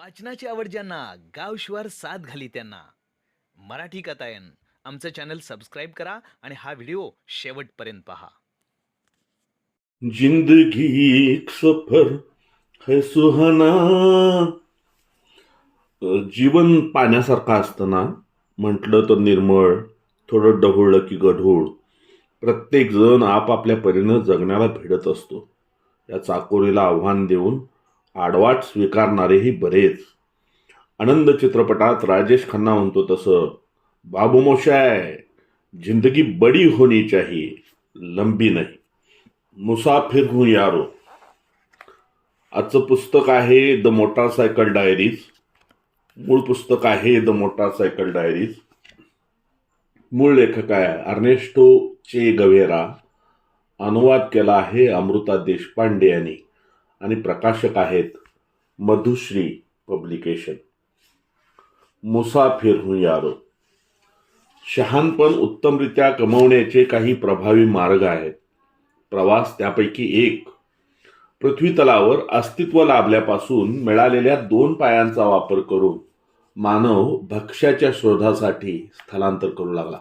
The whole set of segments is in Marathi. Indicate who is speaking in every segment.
Speaker 1: वाचनाची आवड ज्यांना गावशिवार साथ घाली त्यांना. मराठी कथायन आमचं चॅनल सबस्क्राईब करा आणि हा व्हिडिओ शेवटपर्यंत पहा.
Speaker 2: जिंदगी एक सफर है सुहाना. जीवन पाण्यासारखं असतं ना? म्हटलं तर निर्मळ थोडं डहोळलं की गढूळ. प्रत्येक जण आपापल्या परीनं जगण्याला भिडत असतो. या चाकोरीला आव्हान देऊन आडवाट स्वीकारणारेही बरेच. आनंद चित्रपटात राजेश खन्ना म्हणतो तसं बाबू मोशाय जिंदगी बडी होनी चाहिए लंबी नाही. मुसाफिर हूं यारो. आजचं पुस्तक आहे द मोटारसायकल डायरीज. मूळ पुस्तक आहे द मोटारसायकल डायरीज. मूळ लेखक आहे अर्नेस्टो चे गवेरा अनुवाद केला आहे अमृता देशपांडे यांनी. आणि प्रकाशक आहेत मधुश्री पब्लिकेशन. मुसाफिर हूं यारो. शहानपण उत्तमरित्या कमवण्याचे काही प्रभावी मार्ग आहेत. प्रवास त्यापैकी एक. पृथ्वी तलावर अस्तित्व लाभल्यापासून मिळालेल्या दोन पायांचा वापर करून मानव भक्ष्याच्या शोधासाठी स्थलांतर करू लागला.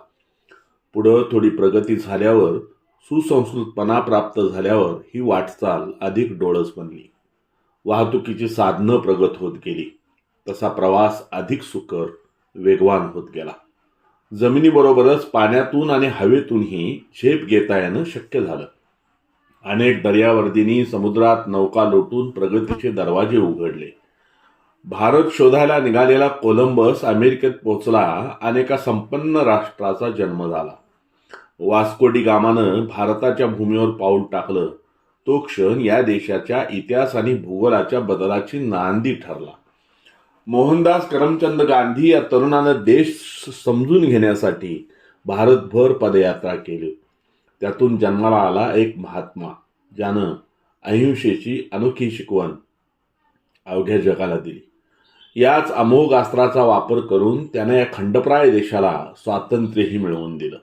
Speaker 2: पुढं थोडी प्रगती झाल्यावर सुसंस्कृतपणा प्राप्त झाल्यावर ही वाटचाल अधिक डोळस बनली. वाहतुकीची साधनं प्रगत होत गेली. तसा प्रवास अधिक सुकर वेगवान होत गेला. जमिनीबरोबरच पाण्यातून आणि हवेतूनही झेप घेता येणं शक्य झालं. अनेक दर्यावर्दींनी समुद्रात नौका लोटून प्रगतीचे दरवाजे उघडले. भारत शोधायला निघालेला कोलंबस अमेरिकेत पोचला आणि एका संपन्न राष्ट्राचा जन्म झाला. वास्कोडी गामानं भारताच्या भूमीवर पाऊल टाकलं. तो क्षण या देशाच्या इतिहास आणि भूगोलाच्या बदलाची नांदी ठरला. मोहनदास करमचंद गांधी या तरुणानं देश समजून घेण्यासाठी भारतभर पदयात्रा केली. त्यातून जन्माला आला एक महात्मा ज्यानं अहिंसेची अनोखी शिकवण अवघ्या जगाला दिली. याच अमोघ अस्त्राचा वापर करून त्यानं या खंडप्राय देशाला स्वातंत्र्यही मिळवून दिलं.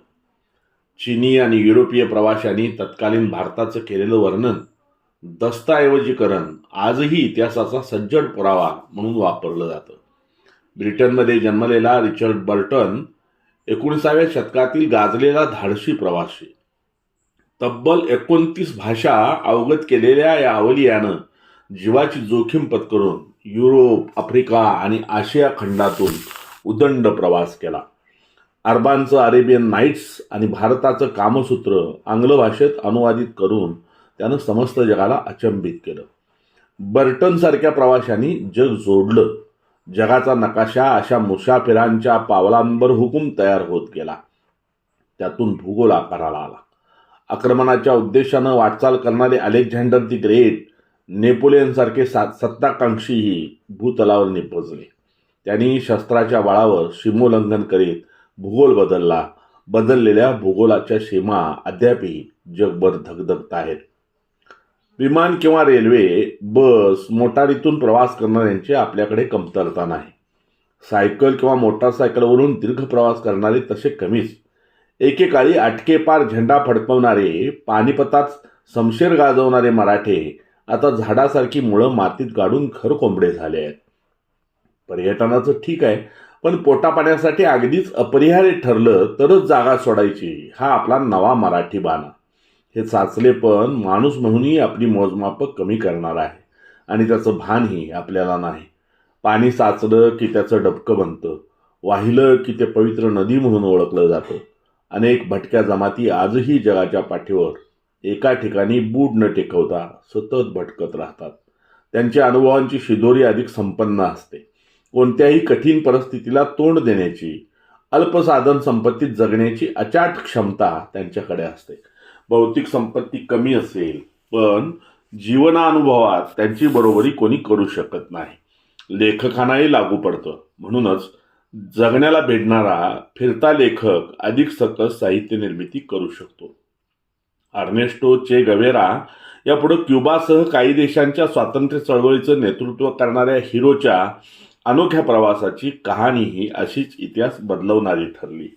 Speaker 2: चीनी आणि युरोपीय प्रवाशांनी तत्कालीन भारताचं केलेलं वर्णन दस्तऐवजीकरण आजही इतिहासाचा सज्जड पुरावा म्हणून वापरलं जातं. ब्रिटनमध्ये जन्मलेला रिचर्ड बर्टन एकोणीसाव्या शतकातील गाजलेला धाडशी प्रवासी. तब्बल एकोणतीस भाषा अवगत केलेल्या या अवलियानं जीवाची जोखीम पत्करून युरोप आफ्रिका आणि आशिया खंडातून उदंड प्रवास केला. अरबांचं अरेबियन नाईट्स आणि भारताचं कामसूत्र आंग्ल भाषेत अनुवादित करून त्यानं समस्त जगाला अचंबित केलं. बर्टनसारख्या प्रवाशांनी जग जोडलं. जगाचा नकाशा अशा मुसाफिरांच्या पावलांवर हुकूम तयार होत गेला. त्यातून भूगोल आकाराला आला. आक्रमणाच्या उद्देशानं वाटचाल करणारे अलेक्झांडर दी ग्रेट नेपोलियनसारखे सा सत्ताकांक्षीही भूतलावर निपजले. त्यांनी शस्त्राच्या बळावर सीमोल्लंघन करीत भूगोल बदलला. बदललेल्या भूगोलाच्या सीमा अद्यापही जगभर धगधगत आहेत. विमान किंवा रेल्वे बस मोटारीतून प्रवास करणाऱ्यांची आपल्याकडे कमतरता नाही. सायकल किंवा मोटारसायकलवरून दीर्घ प्रवास करणारे तसे कमीच. एकेकाळी अटकेपार झेंडा फडकवणारे पानिपतात समशेर गाजवणारे मराठे आता झाडासारखी मुळं मातीत गाडून घर कोंबडे झाले आहेत. पर्यटनाचं ठीक आहे पण पोटापाण्यासाठी अगदीच अपरिहार्य ठरलं तरच जागा सोडायची हा आपला नवा मराठी बाणा. हे चाचले पण माणूस म्हणूनही आपली मोजमापं कमी करणार आहे आणि त्याचं भानही आपल्याला नाही. पाणी साचलं की त्याचं डबकं बनतं वाहिलं की ते पवित्र नदी म्हणून ओळखलं जातं. अनेक भटक्या जमाती आजही जगाच्या पाठीवर एका ठिकाणी बूड न टेकवता सतत भटकत राहतात. त्यांच्या अनुभवांची शिदोरी अधिक संपन्न असते. कोणत्याही कठीण परिस्थितीला तोंड देण्याची अल्पसाधन संपत्तीत जगण्याची अचाट क्षमता त्यांच्याकडे असते. भौतिक संपत्ती कमी असेल पण जीवनानुभवात त्यांची बरोबरी कोणी करू शकत नाही. लेखकांनाही लागू पडतं. म्हणूनच जगण्याला भेटणारा फिरता लेखक अधिक सकस साहित्य निर्मिती करू शकतो. अर्नेस्टो चे गवेरा यापुढे क्युबासह काही देशांच्या स्वातंत्र्य चळवळीचं नेतृत्व करणाऱ्या हिरोच्या अनोख्या प्रवासाची कहाणी ही अशीच इतिहास बदलवणारी ठरली.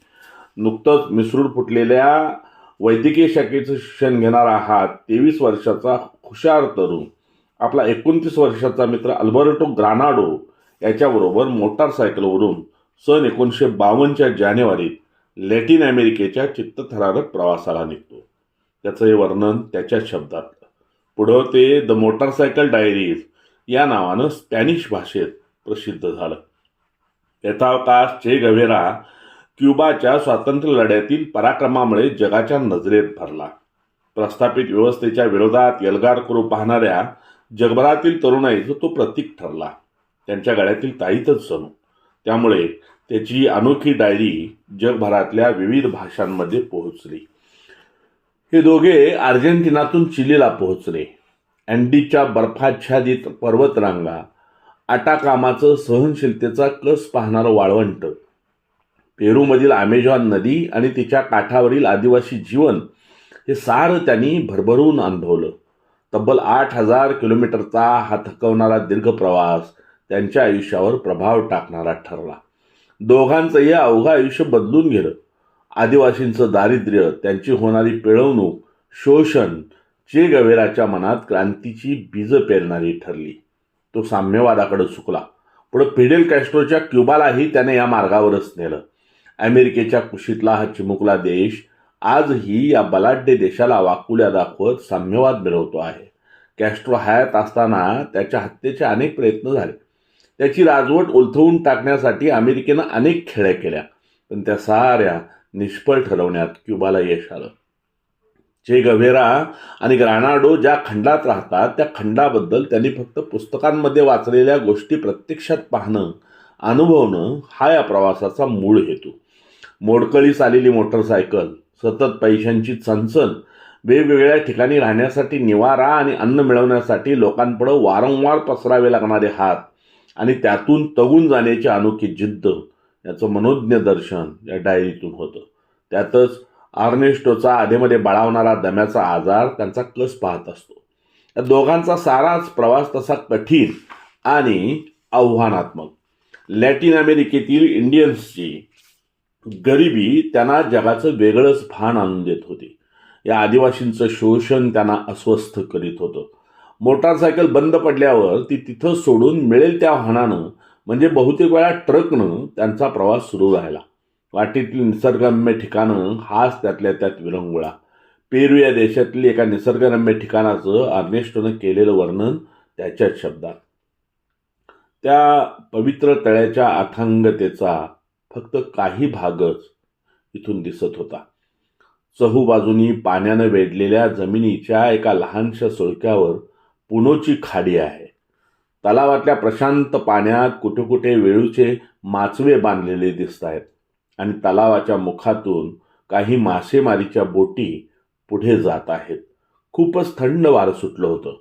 Speaker 2: नुकतंच मिसरूड फुटलेल्या वैद्यकीय शाखेचं शिक्षण घेणारा हा तेवीस वर्षाचा हुशार तरुण. आपला एकोणतीस वर्षाचा मित्र अल्बर्टो ग्रानाडो याच्याबरोबर मोटारसायकलवरून सन एकोणीसशे बावन्नच्या जानेवारीत लॅटिन अमेरिकेच्या चित्तथरारक प्रवासाला निघतो. त्याचं हे वर्णन त्याच्याच शब्दात. पुढं ते द मोटारसायकल डायरीज या नावानं स्पॅनिश भाषेत प्रसिद्ध झालं. यथावकाश चे गव्हेरा क्युबाच्या स्वातंत्र्य लढ्यातील पराक्रमामुळे जगाच्या नजरेत भरला. प्रस्थापित व्यवस्थेच्या विरोधात यलगार करू पाहणाऱ्या जगभरातील तरुणाईचं तो प्रतीक ठरला. त्यांच्या गळ्यातील ताईतच जणू. त्यामुळे त्याची अनोखी डायरी जगभरातल्या विविध भाषांमध्ये पोहोचली. हे दोघे अर्जेंटिनातून चिलीला पोहोचले. अँडीच्या बर्फाच्छादित पर्वतरांगा आटाकामाचं सहनशीलतेचा कस पाहणारं वाळवंट? पेरूमधील अमेझॉन नदी आणि तिच्या काठावरील आदिवासी जीवन हे सारं त्यांनी भरभरून अनुभवलं. तब्बल आठ हजार किलोमीटरचा हा थकवणारा दीर्घ प्रवास त्यांच्या आयुष्यावर प्रभाव टाकणारा ठरला. दोघांचं हे अवघं आयुष्य बदलून गेलं. आदिवासींचं दारिद्र्य त्यांची होणारी पिळवणूक शोषण चे गवेराच्या मनात क्रांतीची बीजं पेरणारी ठरली. तो साम्यवादाकडे चुकला. पुढे फिडेल कॅस्ट्रोच्या क्युबालाही त्याने या मार्गावरच नेलं. अमेरिकेच्या कुशीतला हा चिमुकला देश आजही या बलाढ्य देशाला वाकुल्या दाखवत साम्यवाद मिळवतो आहे. कॅस्ट्रो हयात असताना त्याच्या हत्येचे अनेक प्रयत्न झाले. त्याची राजवट उलथवून टाकण्यासाठी अमेरिकेनं अनेक खेळ्या केल्या पण त्या साऱ्या निष्फळ ठरवण्यात क्युबाला यश आलं. चे गवेरा आणि ग्रानाडो ज्या खंडात राहतात त्या खंडाबद्दल त्यांनी फक्त पुस्तकांमध्ये वाचलेल्या गोष्टी प्रत्यक्षात पाहणं अनुभवणं हा या प्रवासाचा मूळ हेतू. मोडकळीस आलेली मोटरसायकल सतत पैशांची चणचण वेगवेगळ्या ठिकाणी राहण्यासाठी निवारा आणि अन्न मिळवण्यासाठी लोकांपुढं वारंवार पसरावे लागणारे हात आणि त्यातून तगून जाण्याची अनोखी जिद्द याचं मनोज्ञ दर्शन या डायरीतून होतं. त्यातच आर्नेस्टोचा आधेमध्ये बळावणारा दम्याचा आजार त्यांचा कस पाहत असतो. या दोघांचा साराच प्रवास तसा कठीण आणि आव्हानात्मक. लॅटिन अमेरिकेतील इंडियन्सची गरिबी त्यांना जगाचं वेगळंच भान आणून देत होती. या आदिवासींचं शोषण त्यांना अस्वस्थ करीत होतं. मोटारसायकल बंद पडल्यावर ती तिथं सोडून मिळेल त्या वाहनानं म्हणजे बहुतेक वेळा ट्रकनं त्यांचा प्रवास सुरू राहिला. वाटेतील निसर्गरम्य ठिकाणं हाच त्यातल्या त्यात विरंगुळा. पेरू या देशातील एका निसर्गरम्य ठिकाणाचं अर्नेस्टोनं केलेलं वर्णन त्याच्याच शब्दात. त्या पवित्र तळ्याच्या अथांगतेचा फक्त काही भागच इथून दिसत होता. चहूबाजूनी पाण्यानं वेढलेल्या जमिनीच्या एका लहानशा सुळक्यावर पुनोची खाडी आहे. तलावातल्या प्रशांत पाण्यात कुठे कुठे वेळूचे माचवे बांधलेले दिसत आहेत आणि तलावाच्या मुखातून काही मासेमारीच्या बोटी पुढे जात आहेत. खूपच थंड वारं सुटलं होतं.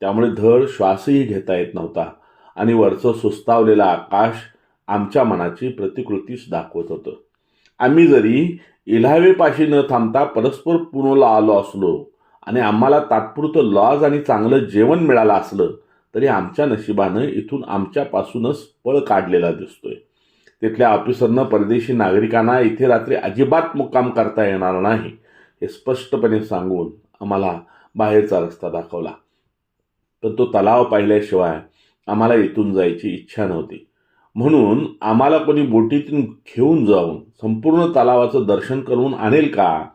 Speaker 2: त्यामुळे धड श्वासही घेता येत नव्हता आणि वरचं सुस्तावलेलं आकाश आमच्या मनाची प्रतिकृतीच दाखवत होतं. आम्ही जरी इल्हावेपाशी न थांबता परस्पर पुणोला आलो असलो आणि आम्हाला तात्पुरतं लॉज आणि चांगलं जेवण मिळालं असलं तरी आमच्या नशिबानं इथून आमच्यापासूनच पळ काढलेला दिसतोय. तिथल्या ऑफिसरनं परदेशी नागरिकांना इथे रात्री अजिबात मुक्काम करता येणार नाही हे स्पष्टपणे सांगून आम्हाला बाहेरचा रस्ता दाखवला. पण तो तलाव पाहिल्याशिवाय आम्हाला इथून जायची इच्छा नव्हती. म्हणून आम्हाला कोणी बोटीतून घेऊन जाऊन संपूर्ण तलावाचं दर्शन करून आणेल का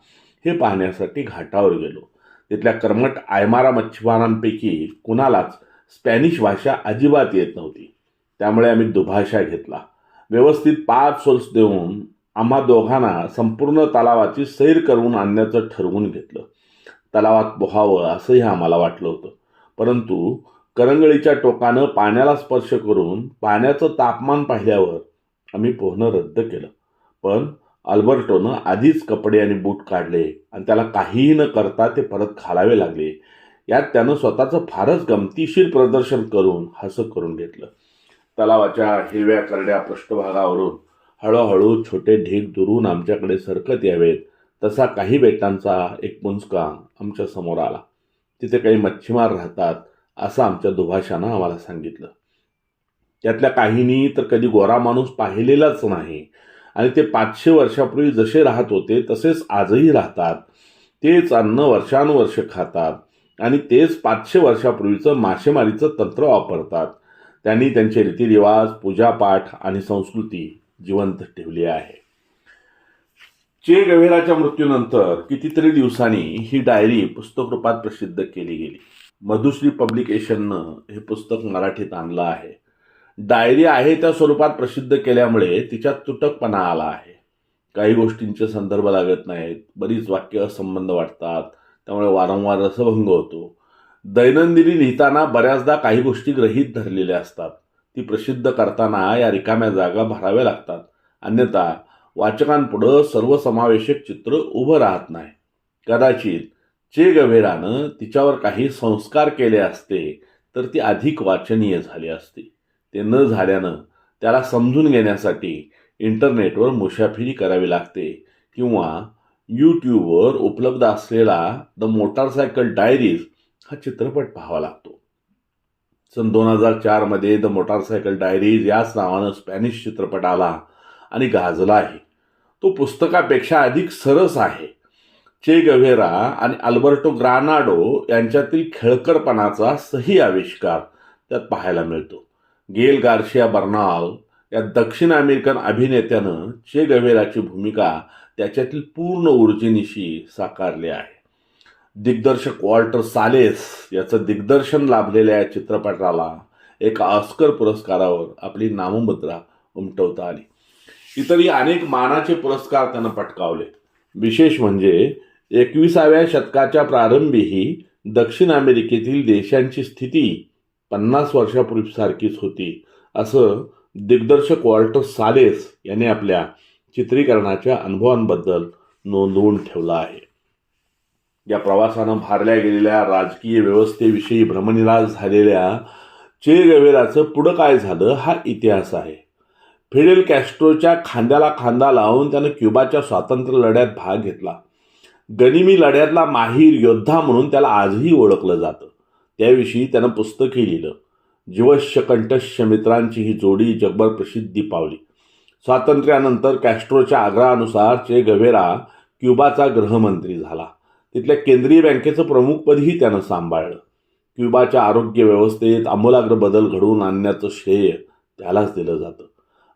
Speaker 2: हे पाहण्यासाठी घाटावर गेलो. तिथल्या कर्मट आयमारा मच्छीमारांपैकी कुणालाच स्पॅनिश भाषा अजिबात येत नव्हती. त्यामुळे आम्ही दुभाषा घेतला. व्यवस्थित पाच सोल्स देऊन आम्हा दोघांना संपूर्ण तलावाची सैर करून आणण्याचं ठरवून घेतलं. तलावात पोहावं असंही आम्हाला वाटलं होतं. परंतु करंगळीच्या टोकानं पाण्याला स्पर्श करून पाण्याचं तापमान पाहिल्यावर आम्ही पोहणं रद्द केलं. पण अल्बर्टोनं आधीच कपडे आणि बूट काढले आणि त्याला काहीही न करता ते परत घालावे लागले. यात त्यानं स्वतःचं फारच गमतीशीर प्रदर्शन करून हसं करून घेतलं. तलावाच्या हिरव्या करड्या पृष्ठभागावरून हळूहळू छोटे ढीग दुरून आमच्याकडे सरकत यावेत. तसा काही बेटांचा एक पुंजका आमच्यासमोर आला. तिथे काही मच्छीमार राहतात असं आमच्या दुभाषानं आम्हाला सांगितलं. त्यातल्या काहींनी तर कधी गोरा माणूस पाहिलेलाच नाही. आणि ते पाचशे वर्षापूर्वी जसे राहत होते तसेच आजही राहतात. तेच अन्न वर्षानुवर्ष खातात. आणि तेच पाचशे वर्षापूर्वीचं मासेमारीचं तंत्र वापरतात. त्यांनी त्यांचे रीतिरिवाज पूजापाठ आणि संस्कृती जिवंत ठेवली आहे. चे गवेराच्या मृत्यूनंतर कितीतरी दिवसांनी ही डायरी पुस्तक रूपात प्रसिद्ध केली गेली. मधुश्री पब्लिकेशननं हे पुस्तक मराठीत आणलं आहे. डायरी आहे त्या स्वरूपात प्रसिद्ध केल्यामुळे तिच्यात तुटकपणा आला आहे. काही गोष्टींचे संदर्भ लागत नाहीत. बरीच वाक्य असंबंध वाटतात. त्यामुळे वारंवार रसभंग होतो. दैनंदिनी लिहिताना बऱ्याचदा काही गोष्टी ग्रहीत धरलेल्या असतात. ती प्रसिद्ध करताना या रिकाम्या जागा भराव्या लागतात. अन्यथा वाचकांपुढं सर्वसमावेशक चित्र उभं राहत नाही. कदाचित चे गव्हेरानं तिच्यावर काही संस्कार केले असते तर ती अधिक वाचनीय झाली असती. ते न झाल्यानं त्याला समजून घेण्यासाठी इंटरनेटवर मुशाफिरी करावी लागते किंवा यूट्यूबवर उपलब्ध असलेला द मोटारसायकल डायरीज हा चित्रपट पाहावा लागतो. सन दोन हजार चारमध्ये द मोटारसायकल डायरीज याच नावानं स्पॅनिश चित्रपट आला आणि गाजला आहे. तो पुस्तकापेक्षा अधिक सरस आहे. चे गव्हेरा आणि अल्बर्टो ग्रानाडो यांच्यातील खेळकरपणाचा सही आविष्कार त्यात पाहायला मिळतो. गेल गार्शिया बर्नाल या दक्षिण अमेरिकन अभिनेत्यानं चे गव्हेराची भूमिका त्याच्यातील पूर्ण ऊर्जेनिशी साकारली आहे. दिग्दर्शक वॉल्टर सालेस याचं दिग्दर्शन लाभलेल्या या चित्रपटाला एका ऑस्कर पुरस्कारावर आपली नाममुद्रा उमटवता आली. इतरही अनेक मानाचे पुरस्कार त्यानं पटकावले. विशेष म्हणजे एकविसाव्या शतकाच्या प्रारंभीही दक्षिण अमेरिकेतील देशांची स्थिती पन्नास वर्षापूर्वीसारखीच होती असं दिग्दर्शक वॉल्टर सालेस यांनी आपल्या चित्रीकरणाच्या अनुभवांबद्दल नोंदवून ठेवलं आहे. या प्रवासानं भारल्या गेलेल्या राजकीय व्यवस्थेविषयी भ्रमनिराज झालेल्या चे गवेराचं पुढं काय झालं हा इतिहास आहे. फिडेल कॅस्ट्रोच्या खांद्याला खांदा लावून त्यानं क्युबाच्या स्वातंत्र्य लढ्यात भाग घेतला. गनिमी लढ्यातला माहीर योद्धा म्हणून त्याला आजही ओळखलं जातं. त्याविषयी त्यानं पुस्तकही लिहिलं. जीवश्य कंठश्य मित्रांची ही जोडी जगभर प्रसिद्धी पावली. स्वातंत्र्यानंतर कॅस्ट्रोच्या आग्रहानुसार चे गवेरा क्युबाचा गृहमंत्री झाला. तिथल्या केंद्रीय बँकेचं प्रमुखपदही त्यानं सांभाळलं. क्युबाच्या आरोग्य व्यवस्थेत आमूलाग्र बदल घडवून आणण्याचं श्रेय त्यालाच दिलं जातं.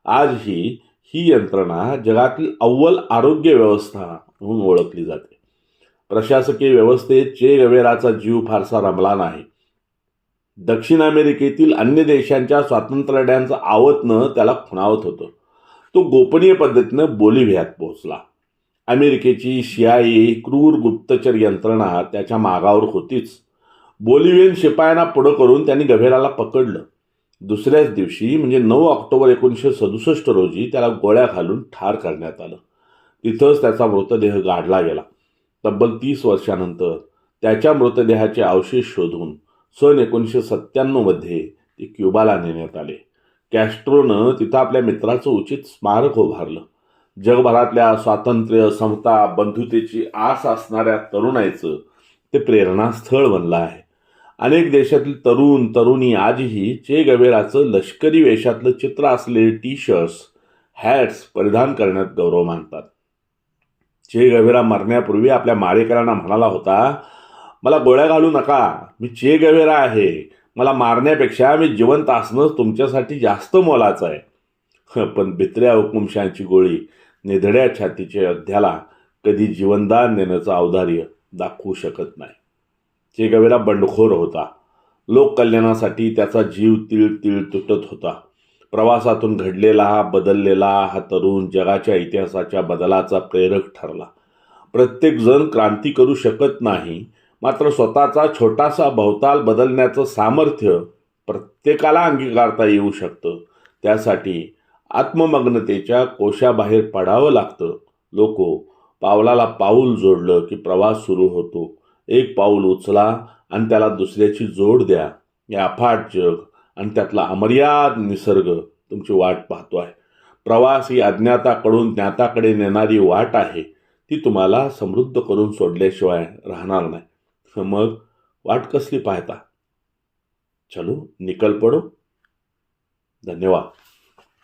Speaker 2: आजही ही यंत्रणा जगातील अव्वल आरोग्य व्यवस्था म्हणून ओळखली जाते. प्रशासकीय व्यवस्थेत चे गवेराचा जीव फारसा रमला नाही. दक्षिण अमेरिकेतील अन्य देशांच्या स्वातंत्र्यड्यांचं आवतनं त्याला खुणावत होतं. तो गोपनीय पद्धतीनं बोलिव्हियात पोहोचला. अमेरिकेची शियाई क्रूर गुप्तचर यंत्रणा त्याच्या मागावर होतीच. बोलिव्हियन शिपायांना पुढं करून त्यांनी गभेराला पकडलं. दुसऱ्याच दिवशी म्हणजे नऊ ऑक्टोबर एकोणीसशे सदुसष्ट रोजी त्याला गोळ्या घालून ठार करण्यात आलं. तिथंच त्याचा मृतदेह गाडला गेला. तब्बल तीस वर्षानंतर त्याच्या मृतदेहाचे अवशेष शोधून सन एकोणीसशे सत्त्याण्णवमध्ये ते क्युबाला नेण्यात आले. कॅस्ट्रोनं तिथं आपल्या मित्राचं उचित स्मारक उभारलं. जगभरातल्या स्वातंत्र्य समता बंधुतेची आस असणाऱ्या तरुणाईचं ते प्रेरणास्थळ बनलं आहे. अनेक देशातील तरुण तरुणी आजही चे गवेराचं लष्करी वेशातलं चित्र असलेले टी शर्ट्स हॅट्स परिधान करण्यात गौरव मानतात. चे गवेरा मरण्यापूर्वी आपल्या माळेकरांना म्हणाला होता मला गोळ्या घालू नका मी चे गवेरा आहे. मला मारण्यापेक्षा मी जिवंत असणं तुमच्यासाठी जास्त मोलाचं आहे. पण भित्र्या हुकुमशांची गोळी निधड्या छातीच्या योद्ध्याला कधी जीवनदान देण्याचं औदार्य दाखवू शकत नाही. चे गवेरा बंडखोर होता. लोककल्याणासाठी त्याचा जीव तिळ तिळ तुटत होता. प्रवासातून घडलेला हा बदललेला हा तरुण जगाच्या इतिहासाच्या बदलाचा प्रेरक ठरला. प्रत्येकजण क्रांती करू शकत नाही मात्र स्वतःचा छोटासा भवताल बदलण्याचं सामर्थ्य प्रत्येकाला अंगीकारता येऊ शकतं. त्यासाठी आत्ममग्नतेच्या कोशाबाहेर पडावं लागतं. लोको पावलाला पाऊल जोडलं की प्रवास सुरू होतो. एक पाऊल उचला आणि त्याला दुसऱ्याची जोड द्या. या अफाट जग आणि त्यातला अमर्याद निसर्ग तुमची वाट पाहतो आहे प्रवास ही अज्ञाताकडून ज्ञाताकडे नेणारी वाट आहे. ती तुम्हाला समृद्ध करून सोडल्याशिवाय राहणार नाही. मग वाट कसली पाहता? चलो निकल पडो. धन्यवाद.